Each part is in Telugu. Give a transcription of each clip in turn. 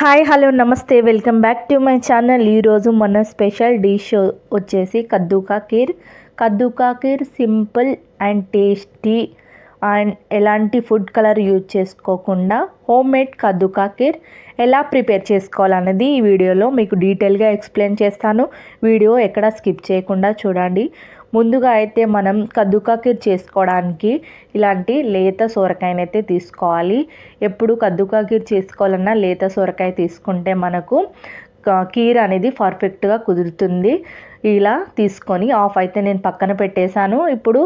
హాయ్ హలో నమస్తే. Welcome back to my channel. ఈరోజు మన స్పెషల్ డిష్ వచ్చేసి కద్దూకా kheer కద్దూకా kheer simple and tasty and ఎలాంటి ఫుడ్ కలర్ యూజ్ చేసుకోకుండా హోమ్ మేడ్ కద్దూకా కాకీర్ ఎలా ప్రిపేర్ చేసుకోవాలనేది ఈ వీడియోలో మీకు డీటెయిల్గా ఎక్స్ప్లెయిన్ చేస్తాను. వీడియో ఎక్కడ స్కిప్ చేయకుండా చూడండి. ముందుగా అయితే మనం కద్దుకాకీర్ చేసుకోవడానికి ఇలాంటి లేత సొరకాయనైతే తీసుకోవాలి. ఎప్పుడు కద్దుకాకీర్ చేసుకోవాలన్నా లేత సొరకాయ తీసుకుంటే మనకు కీర్ అనేది పర్ఫెక్ట్గా కుదురుతుంది. ఇలా తీసుకొని ఆఫ్ అయితే నేను పక్కన పెట్టేశాను. ఇప్పుడు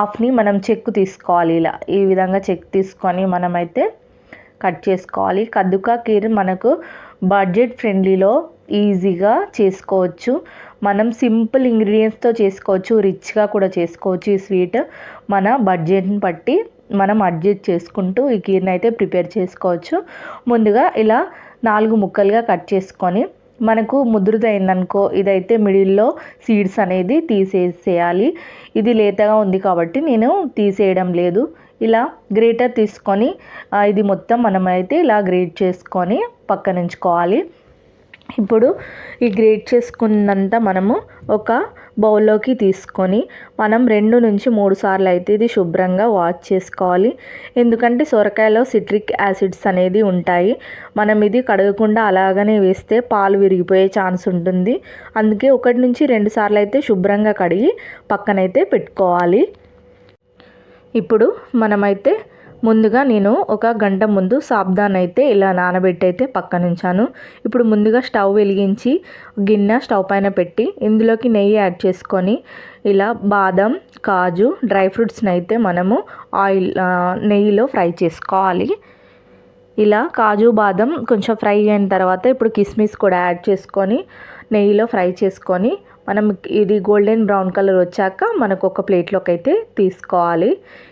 ఆఫ్ని మనం చెక్కు తీసుకోవాలి ఇలా. ఈ విధంగా చెక్ తీసుకొని మనమైతే కట్ చేసుకోవాలి. కద్దుకా కీర్ మనకు బడ్జెట్ ఫ్రెండ్లీలో ఈజీగా చేసుకోవచ్చు. మనం సింపుల్ ఇంగ్రీడియంట్స్తో చేసుకోవచ్చు రిచ్గా కూడా చేసుకోవచ్చు ఈ స్వీట్. మన బడ్జెట్ని బట్టి మనం అడ్జస్ట్ చేసుకుంటూ ఈ కీర్ని అయితే ప్రిపేర్ చేసుకోవచ్చు. ముందుగా ఇలా నాలుగు ముక్కలుగా కట్ చేసుకొని మనకు ముదురుదైందనుకో ఇదైతే మిడిల్లో సీడ్స్ అనేది తీసేసేయాలి. ఇది లేతగా ఉంది కాబట్టి నేను తీసేయడం లేదు. ఇలా గ్రేటర్ తీసుకొని ఇది మొత్తం మనమైతే ఇలా గ్రేట్ చేసుకొని పక్కనుంచుకోవాలి. ఇప్పుడు ఈ గ్రేట్ చేసుకున్నంత మనము ఒక బౌల్లోకి తీసుకొని మనం రెండు నుంచి మూడు సార్లు అయితే ఇది శుభ్రంగా వాష్ చేసుకోవాలి. ఎందుకంటే సొరకాయలో సిట్రిక్ యాసిడ్స్ అనేది ఉంటాయి. మనం ఇది కడగకుండా అలాగనే వేస్తే పాలు విరిగిపోయే ఛాన్స్ ఉంటుంది. అందుకే ఒకటి నుంచి రెండు సార్లు అయితే శుభ్రంగా కడిగి పక్కనైతే పెట్టుకోవాలి. ఇప్పుడు మనమైతే ముందుగా నేను ఒక గంట ముందు సాబ్దాన్ అయితే ఇలా నానబెట్టి అయితే పక్కన ఉంచాను ఇప్పుడు ముందుగా స్టవ్ వెలిగించి గిన్నె స్టవ్ పైన పెట్టి ఇందులోకి నెయ్యి యాడ్ చేసుకొని ఇలా బాదం కాజు డ్రై ఫ్రూట్స్ని అయితే మనము ఆయిల్ నెయ్యిలో ఫ్రై చేసుకోవాలి. ఇలా కాజు బాదం కొంచెం ఫ్రై అయిన తర్వాత ఇప్పుడు కిస్మిస్ కూడా యాడ్ చేసుకొని నెయ్యిలో ఫ్రై చేసుకొని మనం ఇది గోల్డెన్ బ్రౌన్ కలర్ వచ్చాక మనకు ఒక ప్లేట్లోకి అయితే తీసుకోవాలి.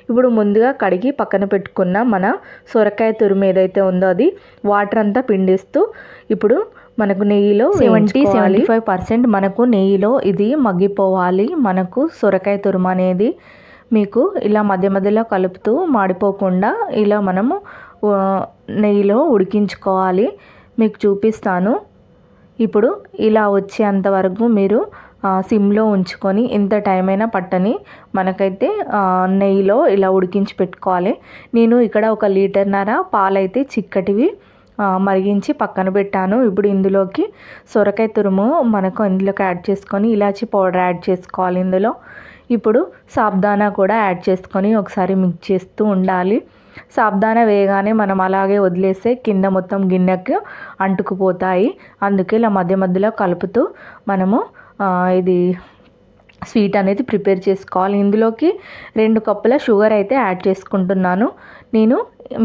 ఇప్పుడు ముందుగా కడిగి పక్కన పెట్టుకున్న మన సొరకాయ తురుము ఏదైతే ఉందో అది వాటర్ అంతా పిండిస్తూ ఇప్పుడు మనకు నెయ్యిలో సెవెంటీ సెవెంటీ ఫైవ్ పర్సెంట్ మనకు నెయ్యిలో ఇది మగ్గిపోవాలి. మనకు సొరకాయ తురుము అనేది మీకు ఇలా మధ్య మధ్యలో కలుపుతూ మాడిపోకుండా ఇలా మనము నెయ్యిలో ఉడికించుకోవాలి. మీకు చూపిస్తాను. ఇప్పుడు ఇలా వచ్చేంత వరకు మీరు సిమ్లో ఉంచుకొని ఎంత టైం అయినా పట్టని మనకైతే నెయ్యిలో ఇలా ఉడికించి పెట్టుకోవాలి. నేను ఇక్కడ ఒక లీటర్నర పాలైతే చిక్కటివి మరిగించి పక్కన పెట్టాను. ఇప్పుడు ఇందులోకి సొరకాయ తురుము మనకు ఇందులోకి యాడ్ చేసుకొని ఇలాచి పౌడర్ యాడ్ చేసుకోవాలి ఇందులో. ఇప్పుడు సాబ్దానా కూడా యాడ్ చేసుకొని ఒకసారి మిక్స్ చేస్తూ ఉండాలి. సాబ్దానా వేయగానే మనం అలాగే వదిలేస్తే కింద మొత్తం గిన్నెకు అంటుకుపోతాయి. అందుకే ఇలా మధ్య మధ్యలో కలుపుతూ మనము ఇది స్వీట్ అనేది ప్రిపేర్ చేసుకోవాలి. ఇందులోకి రెండు కప్పుల షుగర్ అయితే యాడ్ చేసుకుంటున్నాను. నేను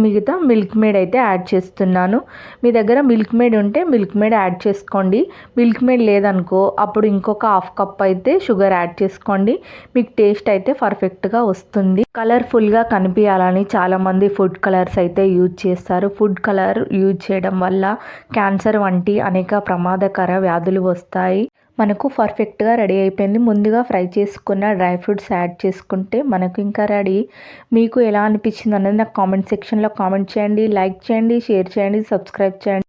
మిగతా మిల్క్ మేడ్ అయితే యాడ్ చేస్తున్నాను. మీ దగ్గర మిల్క్ మేడ్ ఉంటే మిల్క్ మేడ్ యాడ్ చేసుకోండి. మిల్క్ మేడ్ లేదనుకో అప్పుడు ఇంకొక హాఫ్ కప్ అయితే షుగర్ యాడ్ చేసుకోండి. మీకు టేస్ట్ అయితే పర్ఫెక్ట్గా వస్తుంది. కలర్ఫుల్గా కనిపించాలని చాలామంది ఫుడ్ కలర్స్ అయితే యూజ్ చేస్తారు. ఫుడ్ కలర్ యూజ్ చేయడం వల్ల క్యాన్సర్ వంటి అనేక ప్రమాదకర వ్యాధులు వస్తాయి. మనకు పర్ఫెక్ట్గా రెడీ అయిపోయింది. ముందుగా ఫ్రై చేసుకున్న డ్రై ఫ్రూట్స్ యాడ్ చేసుకుంటే మనకు ఇంకా రెడీ మీకు ఎలా అనిపించింది అనేది నాకు కామెంట్ సెక్షన్లో కామెంట్ చేయండి. లైక్ చేయండి షేర్ చేయండి సబ్స్క్రైబ్ చేయండి.